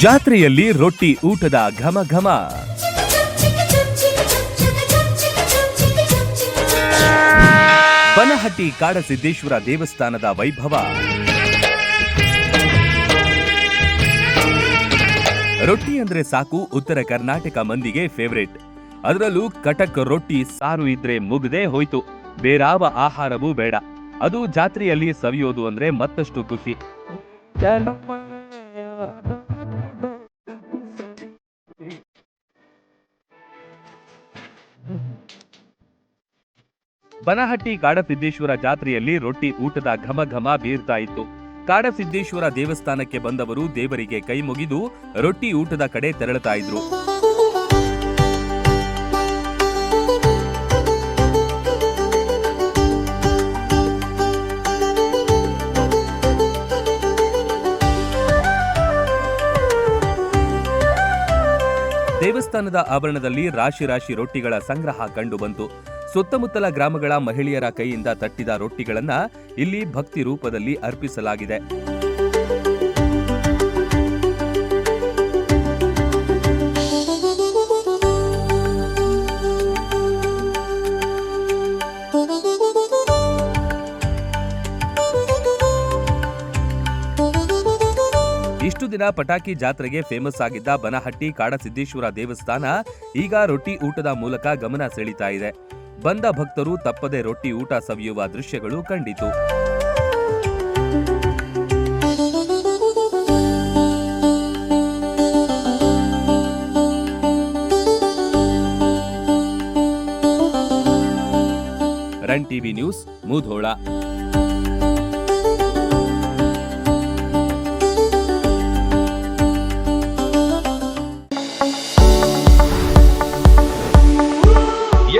ಜಾತ್ರೆಯಲ್ಲಿ ರೊಟ್ಟಿ ಊಟದ ಘಮ ಘಮ. ಬನಹಟ್ಟಿ ಕಾಡಸಿದ್ದೇಶ್ವರ ದೇವಸ್ಥಾನದ ವೈಭವ. ರೊಟ್ಟಿ ಅಂದ್ರೆ ಸಾಕು, ಉತ್ತರ ಕರ್ನಾಟಕ ಮಂದಿಗೆ ಫೇವರೇಟ್ ಅದರಲ್ಲೂ ಕಟಕ್ ರೊಟ್ಟಿ ಸಾರು ಇದ್ರೆ ಮುಗ್ದೇ ಹೋಯ್ತು. ಬೇರಾವ ಆಹಾರವೂ ಬೇಡ. ಅದು ಜಾತ್ರೆಯಲ್ಲಿ ಸವಿಯೋದು ಅಂದ್ರೆ ಮತ್ತಷ್ಟು ಖುಷಿ. ಬನಹಟ್ಟಿ ಕಾಡಸಿದ್ದೇಶ್ವರ ಜಾತ್ರೆಯಲ್ಲಿ ರೊಟ್ಟಿ ಊಟದ ಘಮ ಘಮ ಬೀರ್ತಾ ಇತ್ತು ಕಾಡಸಿದ್ದೇಶ್ವರ ದೇವಸ್ಥಾನಕ್ಕೆ ಬಂದವರು ದೇವರಿಗೆ ಕೈ ಮುಗಿದು ರೊಟ್ಟಿ ಊಟದ ಕಡೆ ತೆರಳುತ್ತಾ ಇದ್ರು. ದೇವಸ್ಥಾನದ ಆವರಣದಲ್ಲಿ ರಾಶಿ ರಾಶಿ ರೊಟ್ಟಿಗಳ ಸಂಗ್ರಹ ಕಂಡುಬಂತು ಸುತ್ತಮುತ್ತಲ ಗ್ರಾಮಗಳ ಮಹಿಳೆಯರ ಕೈಯಿಂದ ತಟ್ಟಿದ ರೊಟ್ಟಿಗಳನ್ನು ಇಲ್ಲಿ ಭಕ್ತಿ ರೂಪದಲ್ಲಿ ಅರ್ಪಿಸಲಾಗಿದೆ. ಇಷ್ಟು ದಿನ ಪಟಾಕಿ ಜಾತ್ರೆಗೆ ಫೇಮಸ್ ಆಗಿದ್ದ ಬನಹಟ್ಟಿ, ಕಾಡಸಿದ್ದೇಶ್ವರ ದೇವಸ್ಥಾನ ಈಗ ರೊಟ್ಟಿ ಊಟದ ಮೂಲಕ ಗಮನ ಸೆಳೀತಾ ಇದೆ. ಬಂದ ಭಕ್ತರು ತಪ್ಪದೆ ರೊಟ್ಟಿ ಊಟ ಸವಿಯುವ ದೃಶ್ಯಗಳು ಕಂಡಿತು. Run TV news Mudhol.